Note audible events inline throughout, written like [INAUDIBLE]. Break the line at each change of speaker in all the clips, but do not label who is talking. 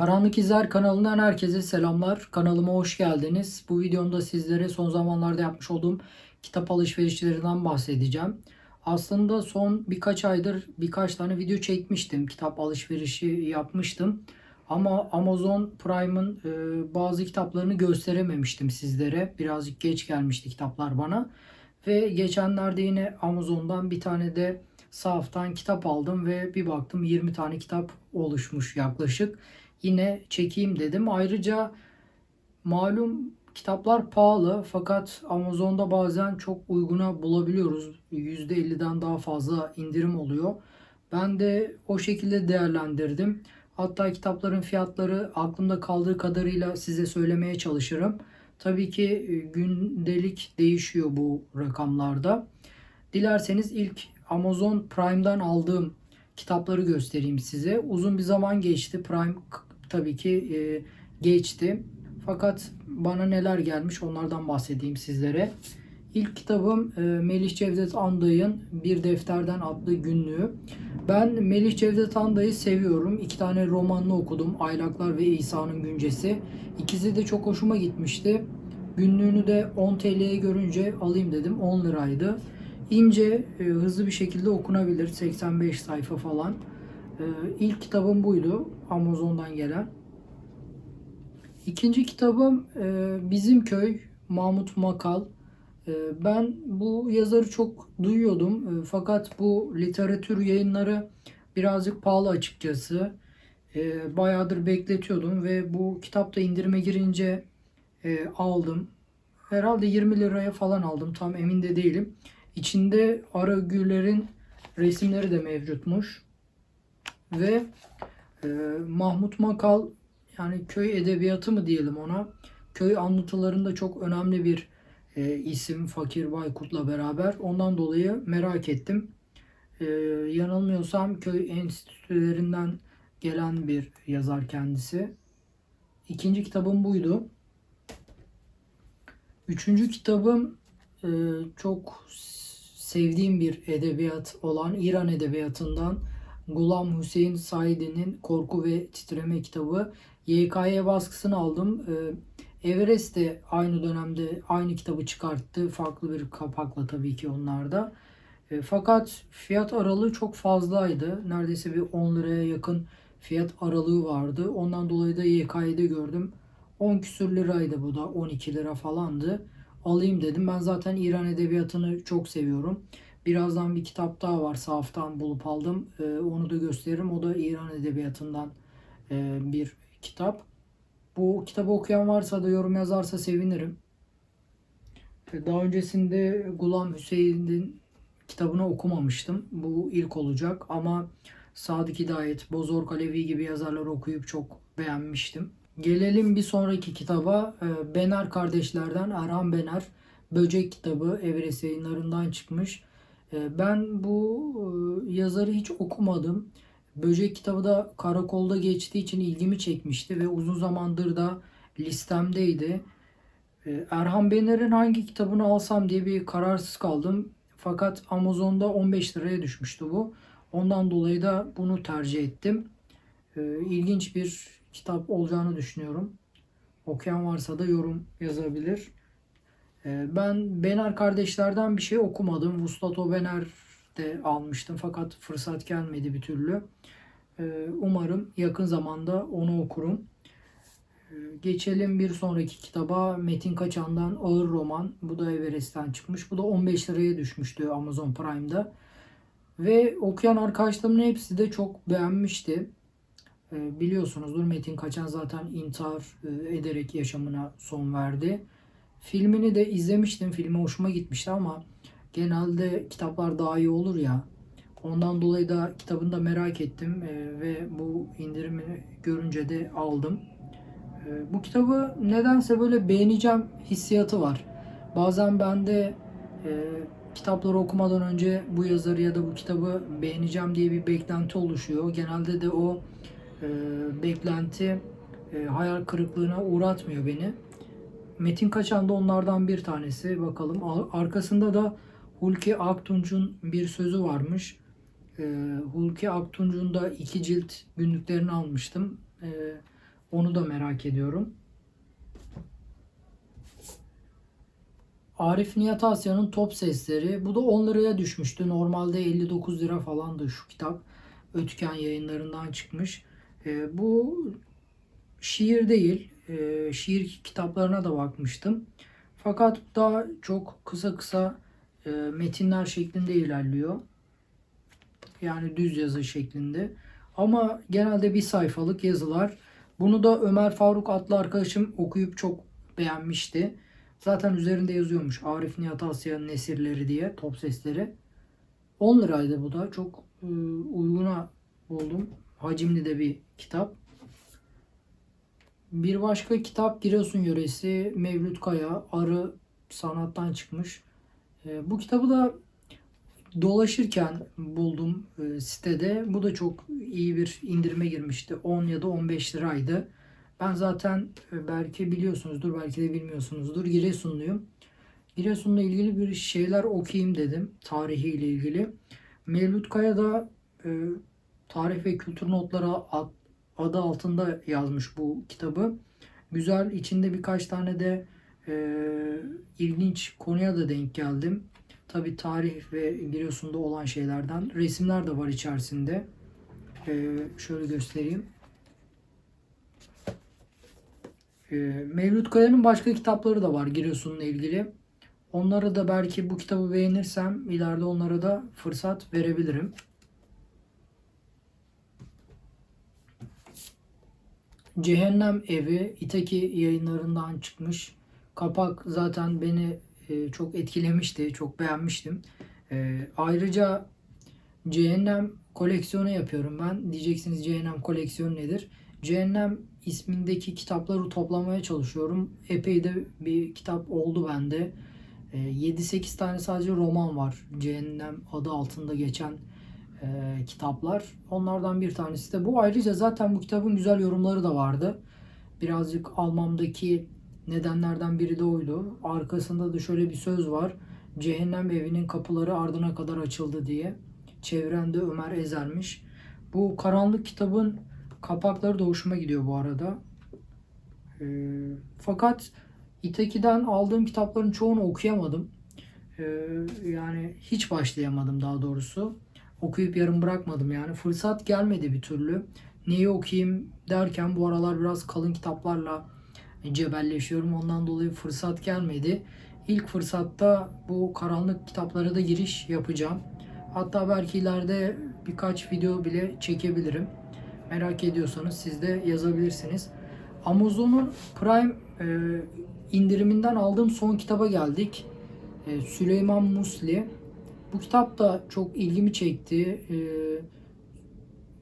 Karanlık İzler kanalından herkese selamlar. Kanalıma hoş geldiniz. Bu videomda sizlere son zamanlarda yapmış olduğum kitap alışverişlerinden bahsedeceğim. Aslında son birkaç aydır birkaç tane video çekmiştim. Kitap alışverişi yapmıştım. Ama Amazon Prime'ın e, bazı kitaplarını gösterememiştim sizlere. Birazcık geç gelmişti kitaplar bana. Ve geçenlerde yine Amazon'dan bir tane de sahaftan kitap aldım ve bir baktım 20 tane kitap oluşmuş yaklaşık. Yine çekeyim dedim. Ayrıca malum kitaplar pahalı fakat Amazon'da bazen çok uyguna bulabiliyoruz. %50'den daha fazla indirim oluyor. Ben de o şekilde değerlendirdim. Hatta kitapların fiyatları aklımda kaldığı kadarıyla size söylemeye çalışırım. Tabii ki e, gündelik değişiyor bu rakamlarda. Dilerseniz ilk Amazon Prime'dan aldığım kitapları göstereyim size. Uzun bir zaman geçti. Prime tabii ki e, geçti. Fakat bana neler gelmiş onlardan bahsedeyim sizlere. İlk kitabım e, Melih Cevdet Anday'ın Bir Defterden adlı günlüğü. Ben Melih Cevdet Anday'ı seviyorum. İki tane romanını okudum. Aylaklar ve İsa'nın Güncesi. İkisi de çok hoşuma gitmişti. Günlüğünü de 10 TL'ye görünce alayım dedim. 10 liraydı. İnce, e, hızlı bir şekilde okunabilir. 85 sayfa falan. E, ilk kitabım buydu. Amazon'dan gelen. İkinci kitabım e, Bizim Köy, Mahmut Makal. E, ben bu yazarı çok duyuyordum. E, fakat bu literatür yayınları birazcık pahalı açıkçası. E, bayağıdır bekletiyordum ve bu kitapta indirime girince e, aldım. Herhalde 20 liraya falan aldım. Tam emin de değilim. İçinde ara ögürlerin resimleri de mevcutmuş. Ve e, Mahmut Makal yani köy edebiyatı mı diyelim ona. Köy anlatılarında çok önemli bir e, isim Fakir Baykurt'la beraber. Ondan dolayı merak ettim. E, yanılmıyorsam köy enstitülerinden gelen bir yazar kendisi. İkinci kitabım buydu. Üçüncü kitabım e, çok sevdiğim bir edebiyat olan İran edebiyatından Gulam Hüseyin Saidi'nin Korku ve Titreme kitabı. YKY baskısını aldım. E, Everest de aynı dönemde aynı kitabı çıkarttı. Farklı bir kapakla tabii ki onlarda. E, fakat fiyat aralığı çok fazlaydı. Neredeyse bir 10 liraya yakın fiyat aralığı vardı. Ondan dolayı da YKY'de gördüm. 10 küsür liraydı bu da 12 lira falandı. Alayım dedim. Ben zaten İran edebiyatını çok seviyorum. Birazdan bir kitap daha var sahaftan bulup aldım. Ee, onu da gösteririm. O da İran edebiyatından e, bir kitap. Bu kitabı okuyan varsa da yorum yazarsa sevinirim. Ee, Daha öncesinde Gulam Hüseyin'in kitabını okumamıştım. Bu ilk olacak ama Sadık Hidayet, Bozor Alevi gibi yazarları okuyup çok beğenmiştim. Gelelim bir sonraki kitaba. Ee, Bener kardeşlerden Erhan Bener Böcek kitabı Everest yayınlarından çıkmış. Ee, Ben bu e, yazarı hiç okumadım. Böcek kitabı da karakolda geçtiği için ilgimi çekmişti ve uzun zamandır da listemdeydi. Ee, Erhan Bener'in hangi kitabını alsam diye bir kararsız kaldım. Fakat Amazon'da 15 liraya düşmüştü bu. Ondan dolayı da bunu tercih ettim. İlginç bir kitap olacağını düşünüyorum. Okuyan varsa da yorum yazabilir. Ee, Ben Bener kardeşlerden bir şey okumadım. Vuslato Bener de almıştım fakat fırsat gelmedi bir türlü. Ee, Umarım yakın zamanda onu okurum. Ee, Geçelim bir sonraki kitaba Metin Kaçan'dan Ağır Roman. Bu da Everest'ten çıkmış. Bu da 15 liraya düşmüştü Amazon Prime'da. Ve okuyan arkadaşlarımın hepsi de çok beğenmişti. Ee, Biliyorsunuzdur Metin Kaçan zaten intihar e, ederek yaşamına son verdi. Filmini de izlemiştim. Filmi hoşuma gitmişti ama genelde kitaplar daha iyi olur ya. Ondan dolayı da kitabını da merak ettim e, ve bu indirimi görünce de aldım. E, Bu kitabı nedense böyle beğeneceğim hissiyatı var. Bazen bende kitapları okumadan önce bu yazarı ya da bu kitabı beğeneceğim diye bir beklenti oluşuyor. Genelde de o e, beklenti e, hayal kırıklığına uğratmıyor beni. Metin Kaçan da onlardan bir tanesi. Bakalım. Ar- Arkasında da Hulki Aktunç'un bir sözü varmış. Ee, Hulki Aktunç'un da iki cilt günlüklerini almıştım. Ee, Onu da merak ediyorum. Arif Nihat Asya'nın Top Sesleri. Bu da 10 liraya düşmüştü. Normalde 59 lira falandı şu kitap. Ötken yayınlarından çıkmış. Ee, bu şiir değil. Ee, şiir kitaplarına da bakmıştım. Fakat daha çok kısa kısa e, metinler şeklinde ilerliyor. Yani düz yazı şeklinde. Ama genelde bir sayfalık yazılar. Bunu da Ömer Faruk adlı arkadaşım okuyup çok beğenmişti. Zaten üzerinde yazıyormuş Arif Nihat Asya'nın nesirleri diye top sesleri. 10 liraydı bu da. Çok e, uyguna buldum. Hacimli de bir kitap. Bir başka kitap Giresun Yöresi Mevlüt Kaya Arı sanattan çıkmış. E, bu kitabı da dolaşırken buldum e, sitede. Bu da çok iyi bir indirime girmişti. 10 ya da 15 liraydı. Ben zaten e, belki biliyorsunuzdur, belki de bilmiyorsunuzdur. Giresunluyum. Giresun'la ilgili bir şeyler okuyayım dedim. Tarihiyle ilgili. Mevlüt Kaya da e, Tarih ve Kültür Notları ad- adı altında yazmış bu kitabı. Güzel. içinde birkaç tane de e, ilginç konuya da denk geldim. Tabi tarih ve Giresun'da olan şeylerden. Resimler de var içerisinde. E, şöyle göstereyim. E, Mevlüt Kaya'nın başka kitapları da var Giresun'la ilgili. Onları da belki bu kitabı beğenirsem ileride onlara da fırsat verebilirim. Cehennem Evi İtaki yayınlarından çıkmış. Kapak zaten beni e, çok etkilemişti. Çok beğenmiştim. E, ayrıca Cehennem koleksiyonu yapıyorum ben. Diyeceksiniz Cehennem koleksiyonu nedir? Cehennem ismindeki kitapları toplamaya çalışıyorum. Epey de bir kitap oldu bende. E, 7-8 tane sadece roman var. Cehennem adı altında geçen e, kitaplar. Onlardan bir tanesi de bu. Ayrıca zaten bu kitabın güzel yorumları da vardı. Birazcık almamdaki nedenlerden biri de oydu. Arkasında da şöyle bir söz var. Cehennem evinin kapıları ardına kadar açıldı diye. Çevrende Ömer Ezer'miş. Bu karanlık kitabın kapakları da hoşuma gidiyor bu arada. E, fakat İteki'den aldığım kitapların çoğunu okuyamadım. E, yani hiç başlayamadım daha doğrusu okuyup yarım bırakmadım yani. Fırsat gelmedi bir türlü. Neyi okuyayım derken bu aralar biraz kalın kitaplarla cebelleşiyorum. Ondan dolayı fırsat gelmedi. İlk fırsatta bu karanlık kitaplara da giriş yapacağım. Hatta belki ileride birkaç video bile çekebilirim. Merak ediyorsanız siz de yazabilirsiniz. Amazon'un Prime e, indiriminden aldığım son kitaba geldik. E, Süleyman Musli. Bu kitap da çok ilgimi çekti. Ee,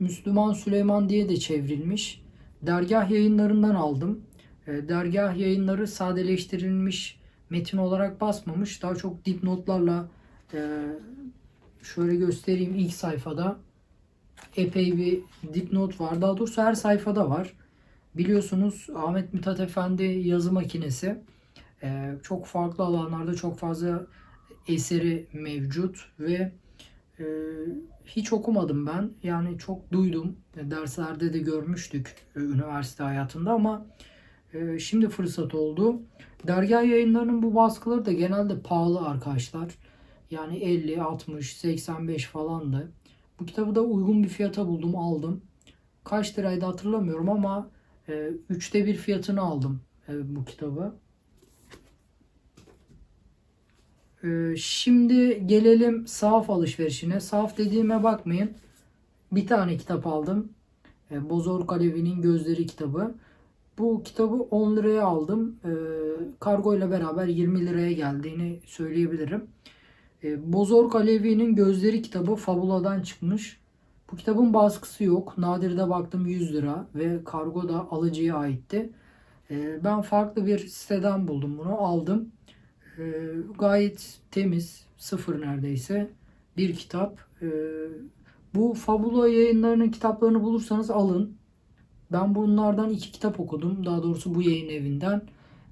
Müslüman Süleyman diye de çevrilmiş. Dergah yayınlarından aldım. Ee, dergah yayınları sadeleştirilmiş metin olarak basmamış. Daha çok dipnotlarla e, şöyle göstereyim ilk sayfada epey bir dipnot var. Daha doğrusu her sayfada var. Biliyorsunuz Ahmet Mithat Efendi yazı makinesi. Ee, çok farklı alanlarda çok fazla eseri mevcut ve e, hiç okumadım ben. Yani çok duydum. Derslerde de görmüştük e, üniversite hayatında ama e, şimdi fırsat oldu. Dergah yayınlarının bu baskıları da genelde pahalı arkadaşlar. Yani 50, 60, 85 falandı. Bu kitabı da uygun bir fiyata buldum, aldım. Kaç liraydı hatırlamıyorum ama e, üçte bir fiyatını aldım e, bu kitabı. Ee, şimdi gelelim sahaf alışverişine. Sahaf dediğime bakmayın. Bir tane kitap aldım. Ee, Bozor Kalevi'nin Gözleri kitabı. Bu kitabı 10 liraya aldım. Ee, kargo ile beraber 20 liraya geldiğini söyleyebilirim. Bozor Kalevi'nin Gözleri kitabı Fabula'dan çıkmış. Bu kitabın baskısı yok. Nadir'de baktım 100 lira ve kargo da alıcıya aitti. Ben farklı bir siteden buldum bunu. Aldım. E, gayet temiz, sıfır neredeyse bir kitap. E, bu Fabula yayınlarının kitaplarını bulursanız alın. Ben bunlardan iki kitap okudum. Daha doğrusu bu yayın evinden.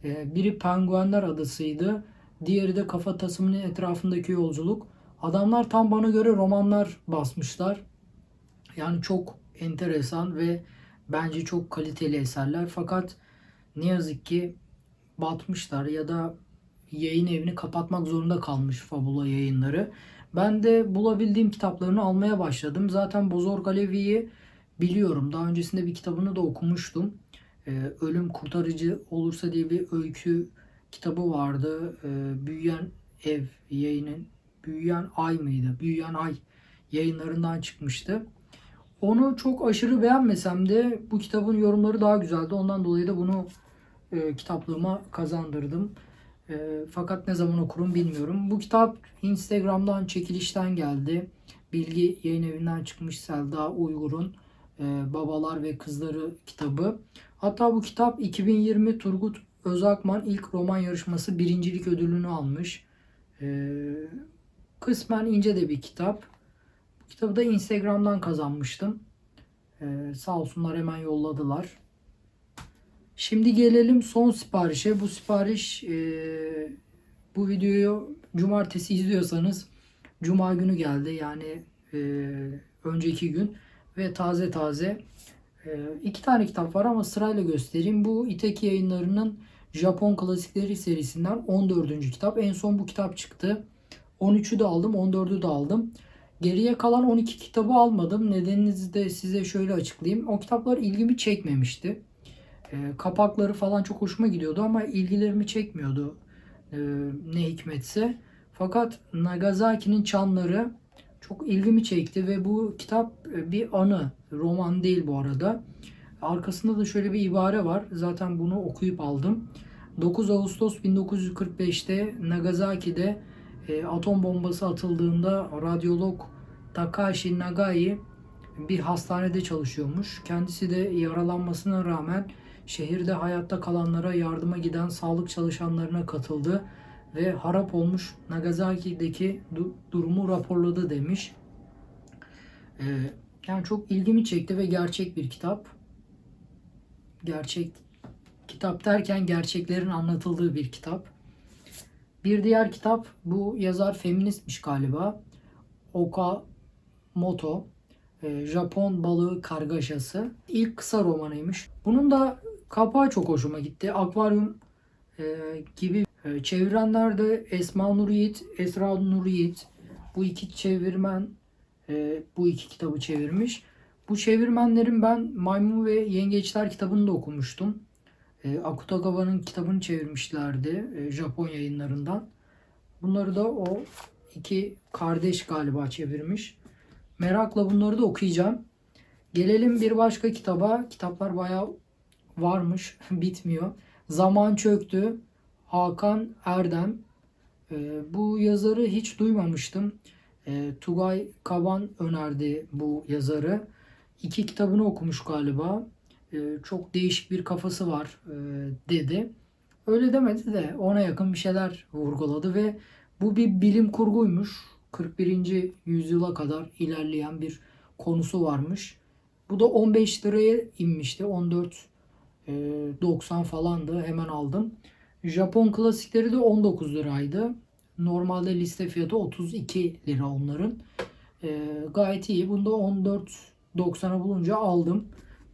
E, biri Penguenler Adası'ydı. Diğeri de Kafa Tasımının Etrafındaki Yolculuk. Adamlar tam bana göre romanlar basmışlar. Yani çok enteresan ve Bence çok kaliteli eserler fakat ne yazık ki batmışlar ya da yayın evini kapatmak zorunda kalmış Fabula yayınları. Ben de bulabildiğim kitaplarını almaya başladım. Zaten Bozor Galevi'yi biliyorum. Daha öncesinde bir kitabını da okumuştum. Ee, Ölüm Kurtarıcı Olursa diye bir öykü kitabı vardı. Ee, Büyüyen Ev yayının Büyüyen Ay mıydı? Büyüyen Ay yayınlarından çıkmıştı. Onu çok aşırı beğenmesem de bu kitabın yorumları daha güzeldi. Ondan dolayı da bunu e, kitaplığıma kazandırdım. E, fakat ne zaman okurum bilmiyorum. Bu kitap Instagram'dan çekilişten geldi. Bilgi yayın evinden çıkmış Selda Uygur'un e, Babalar ve Kızları kitabı. Hatta bu kitap 2020 Turgut Özakman ilk roman yarışması birincilik ödülünü almış. E, kısmen ince de bir kitap. Bu kitabı da Instagram'dan kazanmıştım. E, sağ olsunlar hemen yolladılar. Şimdi gelelim son siparişe. Bu sipariş e, bu videoyu cumartesi izliyorsanız cuma günü geldi. Yani e, önceki gün ve taze taze e, iki tane kitap var ama sırayla göstereyim. Bu İteki yayınlarının Japon klasikleri serisinden 14. kitap. En son bu kitap çıktı. 13'ü de aldım, 14'ü de aldım. Geriye kalan 12 kitabı almadım. Nedeninizi de size şöyle açıklayayım. O kitaplar ilgimi çekmemişti. E, kapakları falan çok hoşuma gidiyordu ama ilgilerimi çekmiyordu e, ne hikmetse. Fakat Nagasaki'nin çanları çok ilgimi çekti ve bu kitap e, bir anı, roman değil bu arada. Arkasında da şöyle bir ibare var. Zaten bunu okuyup aldım. 9 Ağustos 1945'te Nagasaki'de e, atom bombası atıldığında radyolog Takashi Nagai bir hastanede çalışıyormuş. Kendisi de yaralanmasına rağmen şehirde hayatta kalanlara yardıma giden sağlık çalışanlarına katıldı ve harap olmuş Nagasaki'deki du- durumu raporladı demiş. Ee, yani çok ilgimi çekti ve gerçek bir kitap. Gerçek kitap derken gerçeklerin anlatıldığı bir kitap. Bir diğer kitap bu yazar feministmiş galiba. Okamoto. Ee, Japon balığı kargaşası. İlk kısa romanıymış. Bunun da kapağı çok hoşuma gitti. Akvaryum e, gibi e, çevirenler de Esma Nur Yiğit, Esra Nur Yiğit. Bu iki çevirmen e, bu iki kitabı çevirmiş. Bu çevirmenlerin ben Maymun ve Yengeçler kitabını da okumuştum. E, Akutagawa'nın kitabını çevirmişlerdi e, Japon yayınlarından. Bunları da o iki kardeş galiba çevirmiş. Merakla bunları da okuyacağım. Gelelim bir başka kitaba. Kitaplar bayağı varmış, [LAUGHS] bitmiyor. Zaman Çöktü, Hakan Erdem. Ee, bu yazarı hiç duymamıştım. Ee, Tugay Kaban önerdi bu yazarı. İki kitabını okumuş galiba. Ee, çok değişik bir kafası var e, dedi. Öyle demedi de ona yakın bir şeyler vurguladı ve bu bir bilim kurguymuş. 41. yüzyıla kadar ilerleyen bir konusu varmış. Bu da 15 liraya inmişti. 14 e, 90 falandı. Hemen aldım. Japon klasikleri de 19 liraydı. Normalde liste fiyatı 32 lira onların. E, gayet iyi. Bunda 14.90'a bulunca aldım.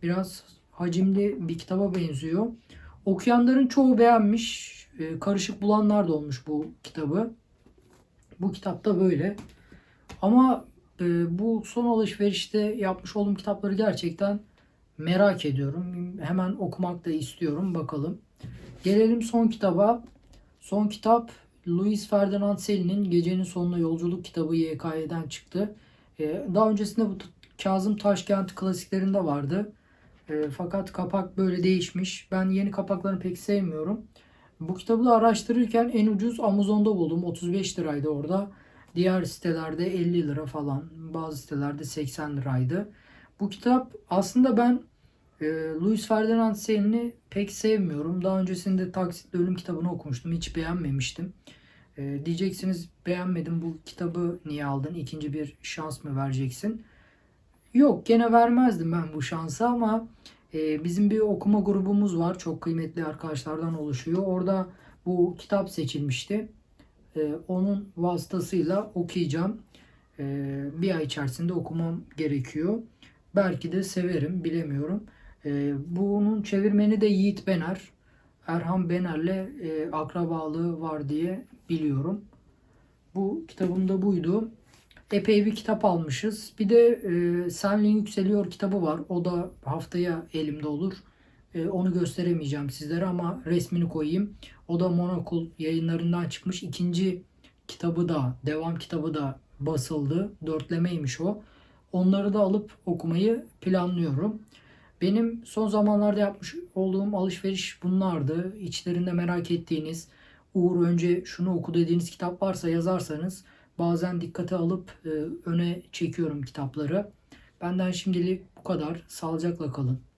Biraz hacimli bir kitaba benziyor. Okuyanların çoğu beğenmiş. E, karışık bulanlar da olmuş bu kitabı. Bu kitapta böyle. Ama e, bu son alışverişte yapmış olduğum kitapları gerçekten merak ediyorum. Hemen okumak da istiyorum. Bakalım. Gelelim son kitaba. Son kitap Louis Ferdinand Celi'nin Gecenin Sonuna Yolculuk kitabı YKY'den çıktı. E, daha öncesinde bu Kazım Taşkent klasiklerinde vardı. E, fakat kapak böyle değişmiş. Ben yeni kapaklarını pek sevmiyorum. Bu kitabı da araştırırken en ucuz Amazon'da buldum. 35 liraydı orada. Diğer sitelerde 50 lira falan. Bazı sitelerde 80 liraydı. Bu kitap aslında ben e, Louis Ferdinand Celi'ni pek sevmiyorum. Daha öncesinde Taksitli Ölüm kitabını okumuştum. Hiç beğenmemiştim. E, diyeceksiniz beğenmedim bu kitabı niye aldın? İkinci bir şans mı vereceksin? Yok gene vermezdim ben bu şansı ama e, bizim bir okuma grubumuz var. Çok kıymetli arkadaşlardan oluşuyor. Orada bu kitap seçilmişti. E, onun vasıtasıyla okuyacağım. E, bir ay içerisinde okumam gerekiyor. Belki de severim bilemiyorum. E, bunun çevirmeni de Yiğit Bener. Erhan Bener'le e, akrabalığı var diye biliyorum. Bu kitabım da buydu. Epey bir kitap almışız. Bir de e, Senlin Yükseliyor kitabı var. O da haftaya elimde olur. E, onu gösteremeyeceğim sizlere ama resmini koyayım. O da Monokul yayınlarından çıkmış. İkinci kitabı da, devam kitabı da basıldı. Dörtlemeymiş o. Onları da alıp okumayı planlıyorum. Benim son zamanlarda yapmış olduğum alışveriş bunlardı. İçlerinde merak ettiğiniz, Uğur önce şunu oku dediğiniz kitap varsa yazarsanız bazen dikkate alıp e, öne çekiyorum kitapları. Benden şimdilik bu kadar. Sağlıcakla kalın.